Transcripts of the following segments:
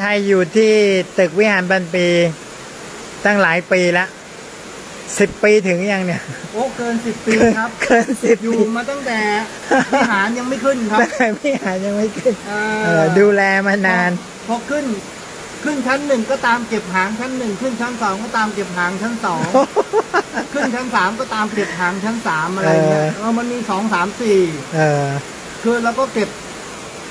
ไทยอยู่ที่ตึกวิหารพันปี ตั้งหลายปีละสิบปีถึงยังเนี่ย โอ้เกินสิบปีครับ เกินสิบอยู่ปีมาตั้งแต่วิหารยังไม่ขึ้นครับแต่วิหารยังไม่ขึ้นอ่าเออดูแลมานานพอขึ้น ขึ้นชั้นหนึ่งก็ตามเก็บหางชั้นหนึ่งขึ้นชั้นสองก็ตามเก็บหางชั้นสองขึ้นชั้นสามก็ตามเก็บหางชั้นสามอะไรเงี้ยเออเออมันมีสองสามสี่เออคือเราก็เก็บ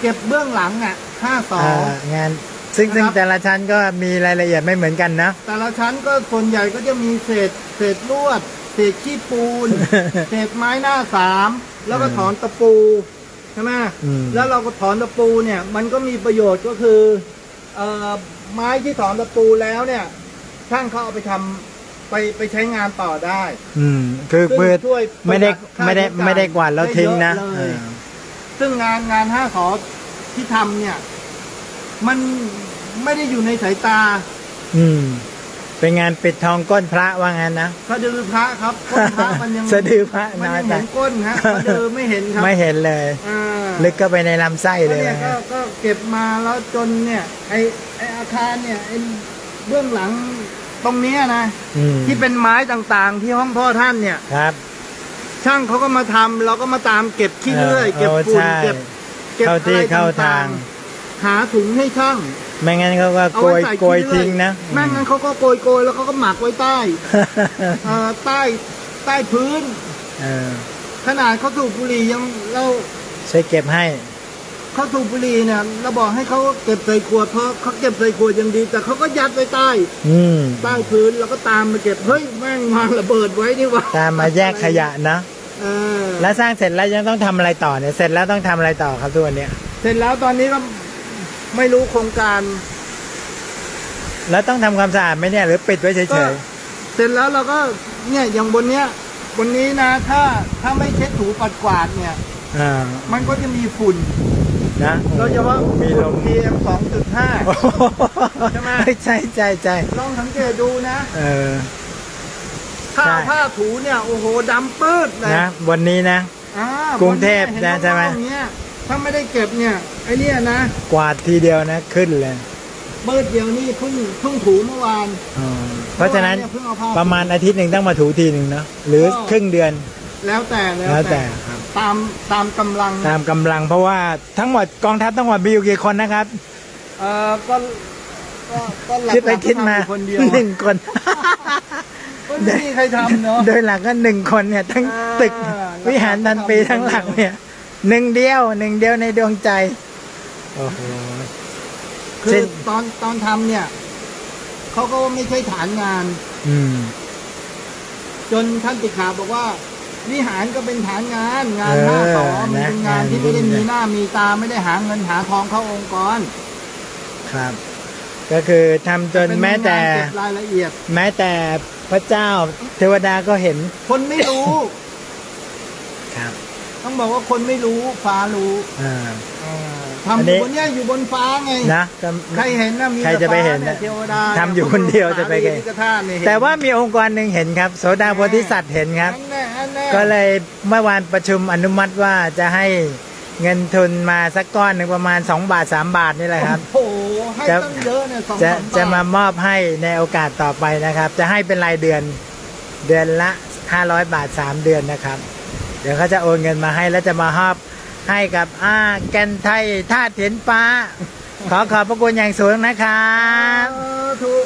เก็บเบื้องหลังอะห้าสอเององาน ซึ่งซึ่งนะครับแต่ละชั้นก็มีรายละเอียดไม่เหมือนกันนะ แต่ละชั้นก็ส่วนใหญ่ก็จะมีเศษเศษลวด เศษขี้ปูน เศษไม้หน้าสามแล้วก็ถอนตะปูใช่ไหมอืม แล้วเราก็ถอนตะปูเนี่ย มันก็มีประโยชน์ก็คือเอ่อไม้ที่ถอนตะปูแล้วเนี่ย ช่างเขาเอาไปทำไปไปใช้งานต่อได้ อืม คือซึ่งเพื่อช่วยไม่ได้ประหยัค่าไม่ได้ใช้จ่ยไม่ได้กวาดแล้วทิ้งนะได้เยอเอเลยอซึ่งงานงานห้าขอที่ทำเนี่ย มัน ไม่ได้อยู่ในสายตาอืม เป็นงานปิดทองก้นพระว่างั้นนะ สะดือพระครับก้นพระมันยัง สะดือพระมันน้อยยังไปเห็นก้นฮะสะดือไม่เห็นครับไม่เห็นเลย อ่า ลึกก็ไปในลำไส้ก็เลยเนี่ยนะก็ก็เก็บมาแล้วจนเนี่ยไอไออาคารเนี่ยไอเบื้องหลังตรงเนี้ยนะอืมที่เป็นไม้ต่างๆ ที่ห้องพ่อท่านเนี่ย ครับ ช่างเขาก็มาทำเราก็มาตามเก็บขี้เลื่อยเออเก็บโอ้ฝุ่นใช่เก็บเก็บเข้าที่อะไรเข้าต่าทางงๆ หาถุงให้ช่างไม่งั้นเขาก็เอาโกไว้ยใส่โกยขี้เลื่อทิ้งนะแม่งั้นเขาก็โกยโกยๆแล้วเขาก็หมักไว้ใต้เอ่อใต้ใต้พื้น เออขนาดเขาสูบบุหรี่ยังเราช่วยเก็บให้เขาสูบบุหรี่เนี่ยเราบอกให้เขาเก็บใส่ขวดเพราะเขาเก็บใส่ขวดยังดี แต่เขาก็ยัดไว้ใต้ อืมใต้พื้นแล้วก็ตามมาเก็บเฮ้ยแม่งวางระเบิดไว้นี่หว่าตามมาแยกขยะนะเออแล้วสร้างเสร็จแล้วยังต้องทำอะไรต่อเนี่ยเสร็จแล้วต้องทำอะไรต่อครับทุกวันเนี้ยเสร็จแล้วตอนนี้ก็ ไม่รู้โครงการแล้วต้องทำความสะอาดไหมเนี่ยหรือปิดไว้เฉก็ยเสร็จแล้วเราก็เนี่ยอย่างบนเนี้ยบนนี้นะถ้าถ้าไม่เช็ดถูปัดกวาดเนี่ย ๆอ่ามันก็จะมีฝุ่นนะโดยเฉพาะมีลฝุ่นม PM 2.5โอ้โหใช่ไหม ใช่ใช่ใช่ลองสังเกตดูนะ เออ ถ้าใช่ผ้าถูเนี่ย โอ้โหดำปื้ดเลยนะวันนี้นะ อ่ากรุงเทพบนะเยใช่ไหมเห็นร่องๆอย่างเงี้ย ถ้าไม่ได้เก็บเนี่ยไอเนี่ยนะกวาดทีเดียวนะขึ้นเลยปื้ดเดียวนี่เพิ่งเพิ่งถูเมื่อวานอ๋อเพราะฉะนั้นเมื่อวเยเพิ่งเอาผ้า ประมาณอาทิตย์หนึ่งต้องมาถูทีหนึ่งเนาะหรือก็ ครึ่งเดือน แล้วแต่แล้วแต่ครับ ตามตามกำลังตามกำลังเพราะว่าทั้งหมดกองทัพทั้งหมดมีอยู่กี่คนนะครับ เอ่อก็ก็ก็หลักๆคิดไปคิดมาก็ทำอยู่คนเดียวหนึ่งคน ก็ไม่มีใครทำเนาะ โดยหลักก็หนึ่งคนเนี่ย ทั้งอ่าตึกแล้ววิหารทันปีทำทั้งหลังเนี่ย หนึ่งเดียวหนึ่งเดียวในดวงใจ โอ้โห คืเช่อน ตอนตอนทำเนี่ยเขาก็ไม่ใช่ฐานงาน อืม จนท่านติขาบอกว่า วิหารก็เป็นฐานงานงานเออหน้าสอมันนะเป็นงานที่งานไม่ได้ยิ่งใหญ่มีหน้ามีตาไม่ได้หาเงินหาทองเข้าองค์กรครับ ก็คือทำจนเป็นแม้แต่งานเก็บรายละเอียด แม้แต่พระเจ้าเทวดาก็เห็นคนไม่รู้ ครับ ต้องบอกว่าคนไม่รู้ฟ้ารู้อ่าทำอันอนี้ยู่บนเนี้ยอยู่บนฟ้าไง นะก็ ใครเห็นนะมีใครจะไปเห็นแต่นะฟ้าเทวดาทำอยู่คนเดียวจะไปไงสามีนิกธาตุเนี่ยเห็นแต่ว่ามีองค์กรหนึ่งเห็นครับ โสดาโพธิสัตว์เห็นครับ อันแน่อันแน่ก็เลยเมื่อวานประชุมอนุมัติว่าจะให้เงินทุนมาสักก้อนหนึ่งประมาณ 2 บาท 3 บาทนี่แหละครับ โอ้โหให้จะ ตั้งเยอะเนี่ยสองจะสามบาทจะมามอบให้ในโอกาสต่อไปนะครับ จะให้เป็นรายเดือนเดือนละ 500 บาท 3 เดือนนะครับ เดี๋ยวเขาจะโอนเงินมาให้แล้วจะมาฮอบให้กับอาแกนไทยท่าตุเห็นป้า ขอขอบพระคุณอย่างสูงนะครับ ถูก